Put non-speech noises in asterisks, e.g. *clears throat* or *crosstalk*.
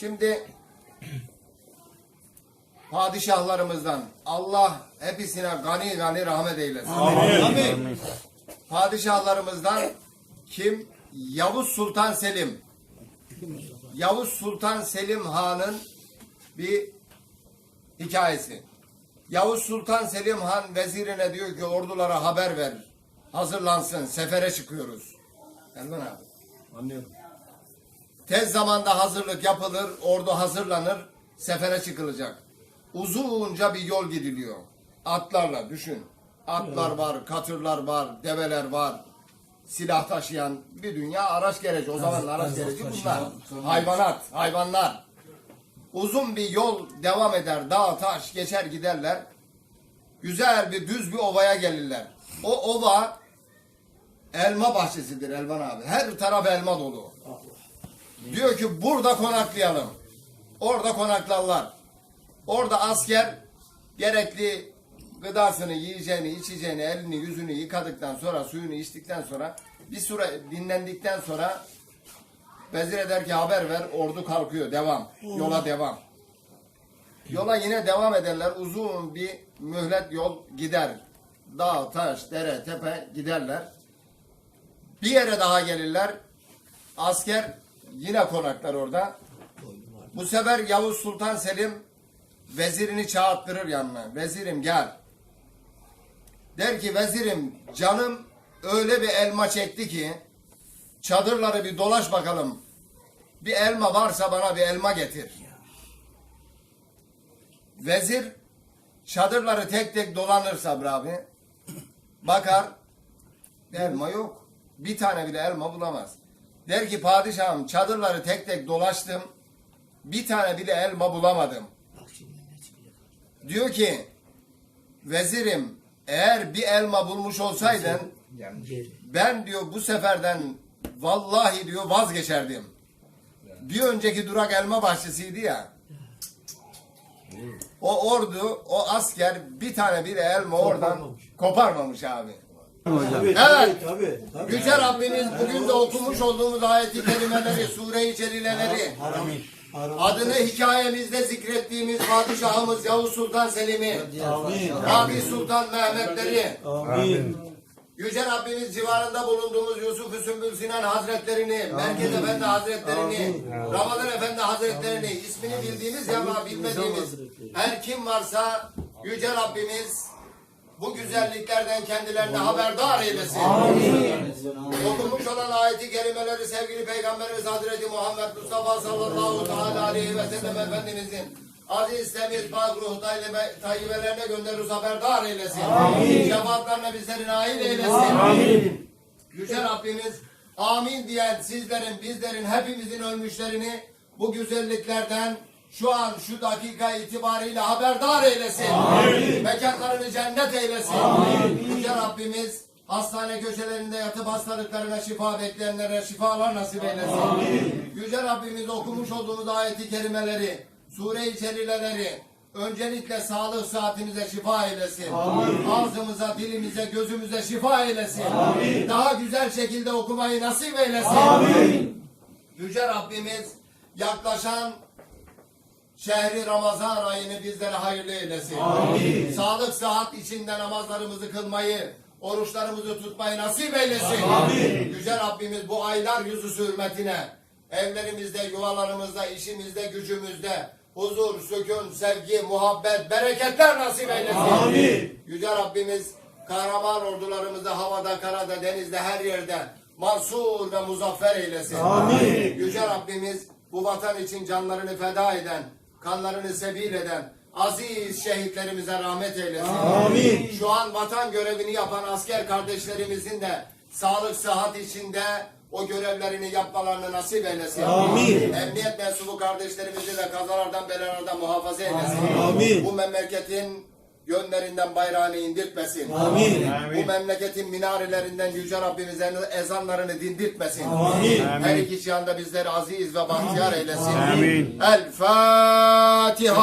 Şimdi *clears throat* padişahlarımızdan Allah hepsine gani gani rahmet eylesin. Amin. Padişahlarımızdan kim? Yavuz Sultan Selim. Yavuz Sultan Selim Han'ın bir hikayesi. Yavuz Sultan Selim Han vezirine diyor ki ordulara haber ver. Hazırlansın, sefere çıkıyoruz. Erman abi. Anlıyorum. Tez zamanda hazırlık yapılır, ordu hazırlanır, sefere çıkılacak. Uzunca bir yol gidiliyor. Atlarla düşün. Atlar var, katırlar var, develer var. Silah taşıyan bir dünya araç gereci. O zaman araç gereci bunlar. Hayvanat, hayvanlar. Uzun bir yol devam eder. Dağ, taş geçer giderler. Güzel bir düz bir ovaya gelirler. O ova elma bahçesidir Elvan abi. Her taraf elma dolu. Diyor ki burada konaklayalım. Orada konaklarlar. Orada asker gerekli gıdasını, yiyeceğini, içeceğini, elini, yüzünü yıkadıktan sonra, suyunu içtikten sonra bir süre dinlendikten sonra vezir eder ki haber ver, ordu kalkıyor, devam. Yola devam. Yola yine devam ederler. Uzun bir mühlet yol gider. Dağ, taş, dere, tepe giderler. Bir yere daha gelirler. Asker yine konaklar orada. Bu sefer Yavuz Sultan Selim vezirini çağırttırır yanına. Vezirim gel. Der ki vezirim canım öyle bir elma çekti ki çadırları bir dolaş bakalım. Bir elma varsa bana bir elma getir. Vezir çadırları tek tek dolanır Sabri abi. Bakar elma yok. Bir tane bile elma bulamaz. Der ki padişahım çadırları tek tek dolaştım. Bir tane bile elma bulamadım. Diyor ki vezirim eğer bir elma bulmuş olsaydın ben diyor bu seferden vallahi diyor vazgeçerdim. Bir önceki durak elma bahçesiydi ya. O ordu, o asker bir tane bile elma oradan koparmamış abi. Tabii, Evet. tabii, tabii. Yüce Rabbimiz bugün de okumuş olduğumuz ayeti kerimeleri, sure-i celileleri, Amin. adını hikayemizde zikrettiğimiz padişahımız Yavuz Sultan Selim'i, Amin. Fatih Sultan Mehmetleri, Amin. Yüce Rabbimiz civarında bulunduğumuz Yusuf Sümbül Sinan Hazretlerini, Merkez Efendi Hazretlerini, Ramazan Efendi Hazretlerini, ismini bildiğimiz ya da bilmediğimiz her kim varsa Yüce Rabbimiz bu güzelliklerden kendilerine haberdar eylesin. Okunmuş olan ayeti kerimeleri sevgili Peygamberimiz Hazreti Muhammed Mustafa sallallahu teala aleyhi ve sellem Efendimizin aziz, temiz, pak ruh tayyibe- tayyibelerine göndeririz haberdar eylesin. Şefaatlerine bizleri nail eylesin. Yüce Rabbimiz amin diyen sizlerin, bizlerin, hepimizin ölmüşlerini bu güzelliklerden şu an şu dakika itibariyle haberdar eylesin. Mekanlarını cennet eylesin. Yüce Rabbimiz hastane köşelerinde yatıp hastalıklarına şifa bekleyenlere şifalar nasip eylesin. Yüce Rabbimiz okumuş olduğumuz ayeti kerimeleri, sure-i celileleri, öncelikle sağlık saatimize şifa eylesin. Ağzımıza, dilimize, gözümüze şifa eylesin. Daha güzel şekilde okumayı nasip eylesin. Yüce Rabbimiz yaklaşan şehri Ramazan ayını bizlere hayırlı eylesin. Sağlık sıhhat içinde namazlarımızı kılmayı, oruçlarımızı tutmayı nasip eylesin. Yüce Rabbimiz bu aylar yüzü hürmetine evlerimizde, yuvalarımızda, işimizde, gücümüzde huzur, sükun, sevgi, muhabbet, bereketler nasip eylesin. Yüce Rabbimiz kahraman ordularımızı havada, karada, denizde, her yerde mansur ve muzaffer eylesin. Yüce Rabbimiz bu vatan için canlarını feda eden, kanlarını sebil eden aziz şehitlerimize rahmet eylesin. Amin. Şu an vatan görevini yapan asker kardeşlerimizin de sağlık sıhhat içinde o görevlerini yapmalarını nasip eylesin. Amin. Emniyet mensubu kardeşlerimizi de kazalardan belalardan muhafaza eylesin. Amin. Bu memleketin yönlerinden bayrağını indirtmesin. Amin. Bu memleketin minarelerinden Yüce Rabbimizin ezanlarını dindirtmesin. Amin. Her iki cihanda bizleri aziz ve bahtiyar eylesin. Amin. El Fatiha.